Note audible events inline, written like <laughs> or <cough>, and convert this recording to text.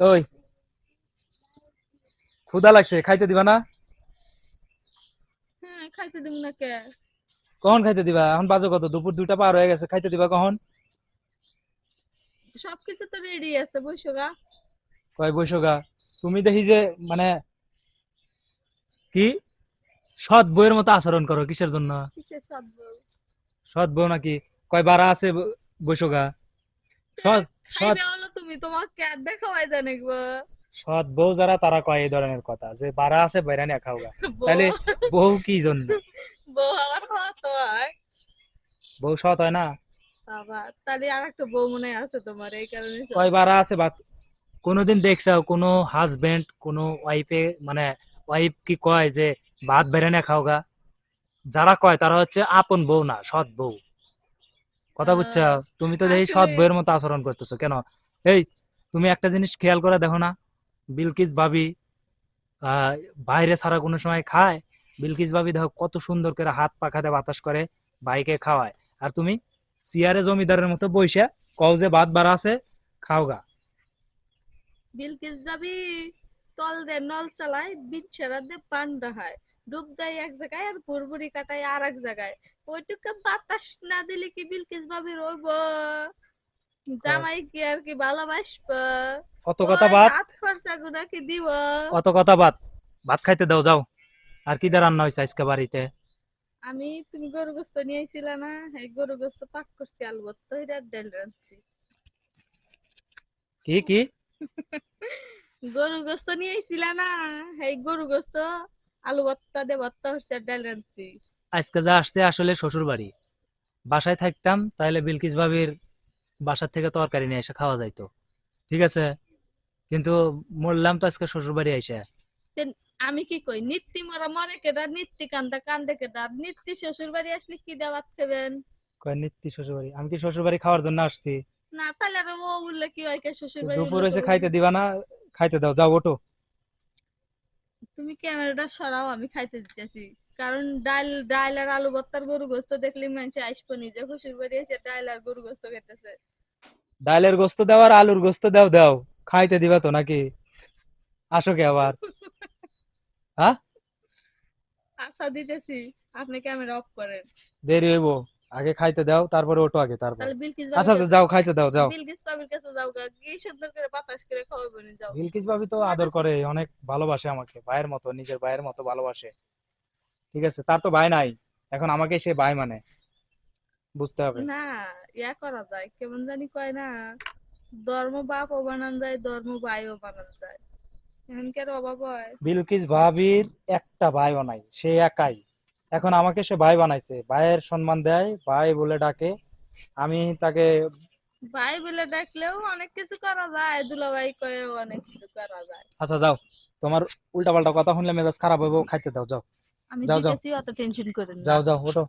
ওই। ক্ষুধা লাগছে খাইতে দিবা না? হ্যাঁ খাইতে দিব না কে? কখন খাইতে দিবা? এখন বাজে কত? দুপুর দুইটা পার হয়ে গেছে খাইতে দিবা কখন? সবকিছু তো রেডি আছে বসো গা। কয় বৈশগা তুমি দেখি যে মানে কি? সৎ বইয়ের মতো আচরণ করো কিসের জন্য? সৎ বউ? নাকি? কয় বারা আছে বৈশগা সৎ তুমি তোমাকে আর দেখাওয়াই জানে সৎ বউ যারা তারা কয় এই ধরনের কথা যে বারা আছে বাইরা নিয়ে খাওগা। তাহলে বউ কি জন্য? বউ হয়। সৎ হয় না? বাবা তাহলে আর একটা বউ মনে আছে তোমার এই কারণে কয় বারা আছে কোনোদিন দেখছাও কোনো হাজবেন্ড কোনো ওয়াইফে মানে ওয়াইফ কি কয় যে ভাত বেড়ে না খাওগা? যারা কয় তারা হচ্ছে আপন বউ না সৎ বউ। কথা আহ, বুঝছ? তুমি তো দেখি সৎ বউয়ের মতো আচরণ করতেছো কেন? এই তুমি একটা জিনিস খেয়াল করে দেখো না বিলকিস ভাবি বাইরে ছাড়া কোনো সময় খায়? বিলকিস ভাবি দেখো কত সুন্দর করে হাত পাখাতে বাতাস করে ভাইকে খাওয়ায়। আর তুমি চেয়ারে জমিদারের মতো বইসা কও যে ভাত বাড়া আছে খাওগা বিলকিস ভাবি তল দে নল চালায় বিচ্ছেরা দে পান ডাহায় ডুব দেয় এক জায়গায় আর বুড়বুড়ি কাটায় আর এক জায়গায়। ওইটুকু বাতাস না দিলে কি বিলকিস ভাবি রইব? জামাই কি আর কি ভালোবাসব? অত কথা বাদ। হাত খরচা গুনা কি দিব? অত কথা বাদ। ভাত খাইতে দাও যাও। আর কি রান্না হয়েছে আজকে বাড়িতে? আমি তুমি গরু গোস্ত নিয়ে আইছিলা না? এই গরু গোস্ত পাক করছি আলু ভর্তা হইরা ডাল রাঁধছি। কি কি? গরু গোস্ত নিয়ে আইছিলা না? এই গরু গোস্ত আলু ভর্তা দিয়ে ভর্তা হচ্ছে ডাল রাঁধছি। আজকে যা আসছে আসলে শ্বশুর বাড়ি বাসায় থাকতাম তাহলে বিলকিস ভাবির বাসার থেকে তরকারি নিয়ে এসে খাওয়া যাইতো। ঠিক আছে? কিন্তু মরলাম তো আজকে শ্বশুর বাড়ি এসে আমি কি কই? নিত্যি মরা মরে কেডা নিত্যি কান্দা কান্দে কেডা নিত্যি শ্বশুর বাড়ি আসলে কি দাওয়াত খাবেন? কয় নিত্যি শ্বশুর বাড়ি আমি কি শ্বশুর বাড়ি খাওয়ার জন্য আসছি? না তাহলে আর ও বললে কি হয়? কে শ্বশুর বাড়ি দুপুর উল্টো। খাইতে দিবা না খাইতে দাও যাও ওঠো। তুমি ক্যামেরাটা সরাও আমি খাইতে দিতেছি। কারণ ডাল ডাল আর আলু ভর্তার গরু গোস্ত দেখলে মানুষ আসব নিজে শ্বশুর বাড়ি এসে ডাল আর গরু গোস্ত খেতেছে ডালের গোস্ত দাও আর আলুর গোস্ত দাও দাও। খাইতে দিবা তো নাকি? আসো কে আবার? <laughs> হ্যাঁ? আশা দিতেছি। আপনি ক্যামেরা অফ করেন। দেরি হইব। আগে খাইতে দাও তারপরে ওঠো আগে তারপর। আচ্ছা আচ্ছা, যাও খাইতে দাও যাও। বিলকিস পাবির কাছে যাও কি সুন্দর করে বাতাস করে খাওয়াবো নি যাও। বিলকিস ভাবি তো আদর করে অনেক ভালোবাসে আমাকে ভাইয়ের মতো নিজের ভাইয়ের মতো ভালোবাসে। ঠিক আছে তার তো ভাই নাই এখন আমাকে সে ভাই মানে। বুঝতে হবে। না ইয়া করা যায় কেমন জানি কয় না ধর্ম বাপও বানান যায় ধর্ম ভাইও বানান যায়। এখানকার অভাব হয়। বিলকিস ভাবির একটা ভাইও নাই সে একাই। এখন আমাকে সে ভাই বানাইছে। ভাইয়ের সম্মান দেয় ভাই বলে ডাকে। আমি তাকে ভাই বলে ডাকলেও অনেক কিছু করা যায় দুলাভাই কয়েও অনেক কিছু করা যায়। আচ্ছা যাও। তোমার উল্টা পাল্টা কথা শুনলে মেজাজ খারাপ হইব খাইতে দাও যাও। আমি যাও, যাও। অত টেনশন করেন না। যাও যাও ওঠো।